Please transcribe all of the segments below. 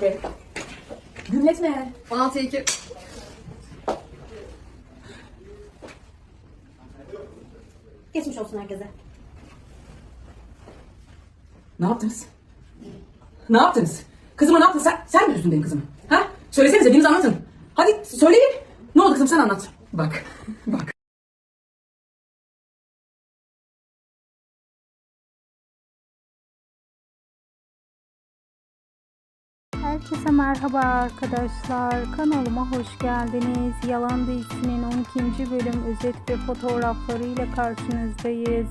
Okey. Gümletme. 16 2. Geçmiş olsun herkese. Ne yaptınız? Ne yaptınız? Kızıma ne yaptın? Sen, sen mi üzdün benim kızımı? Ha? Söylesenize biriniz anlatın. Hadi söyleyin. Ne oldu kızım sen anlat. Bak. Bak. Herkese merhaba arkadaşlar. Kanalıma hoş geldiniz. Yalan dizisinin 12. bölüm özet ve fotoğraflarıyla karşınızdayız.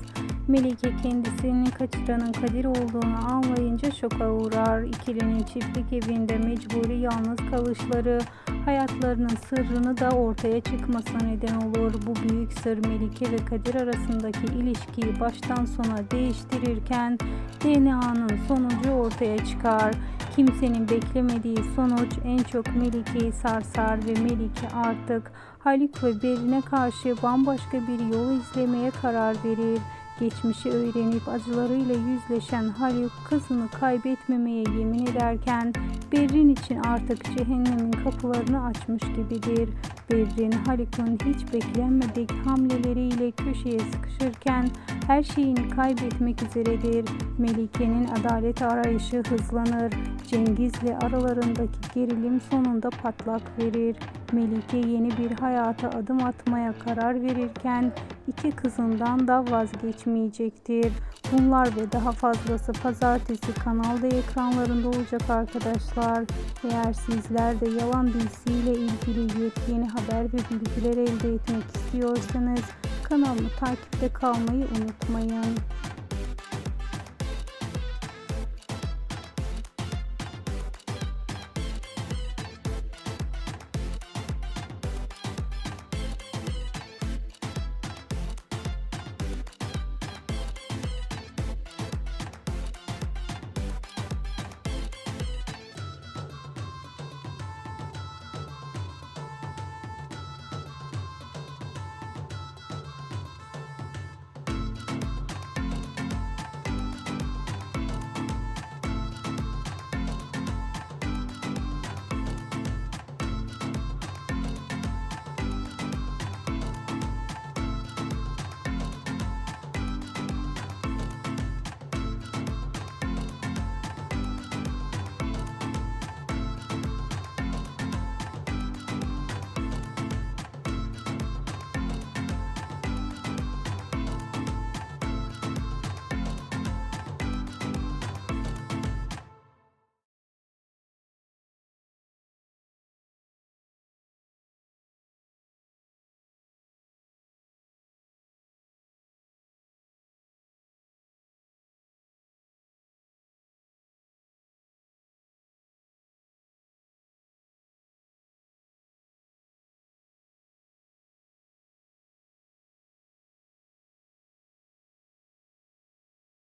Melike kendisini kaçıranın Kadir olduğunu anlayınca şoka uğrar. İkilinin çiftlik evinde mecburi yalnız kalışları hayatlarının sırrını da ortaya çıkmasına neden olur. Bu büyük sır Melike ve Kadir arasındaki ilişkiyi baştan sona değiştirirken DNA'nın sonucu ortaya çıkar. Kimsenin beklemediği sonuç en çok Melike'yi sarsar ve Melike artık Haluk ve Berin'e karşı bambaşka bir yol izlemeye karar verir. Geçmişi öğrenip acılarıyla yüzleşen Haluk kızını kaybetmemeye yemin ederken Berrin için artık cehennemin kapılarını açmış gibidir. Berrin Haluk'un hiç beklenmedik hamleleriyle köşeye sıkışırken her şeyini kaybetmek üzeredir. Melike'nin adalet arayışı hızlanır. Cengiz'le aralarındaki gerilim sonunda patlak verir. Melike yeni bir hayata adım atmaya karar verirken iki kızından da vazgeçmeyecektir. Bunlar ve daha fazlası pazartesi kanalda ekranlarında olacak arkadaşlar. Eğer sizler de yalan dizisiyle ilgili yepyeni haber ve bilgiler elde etmek istiyorsanız kanalımı takipte kalmayı unutmayın.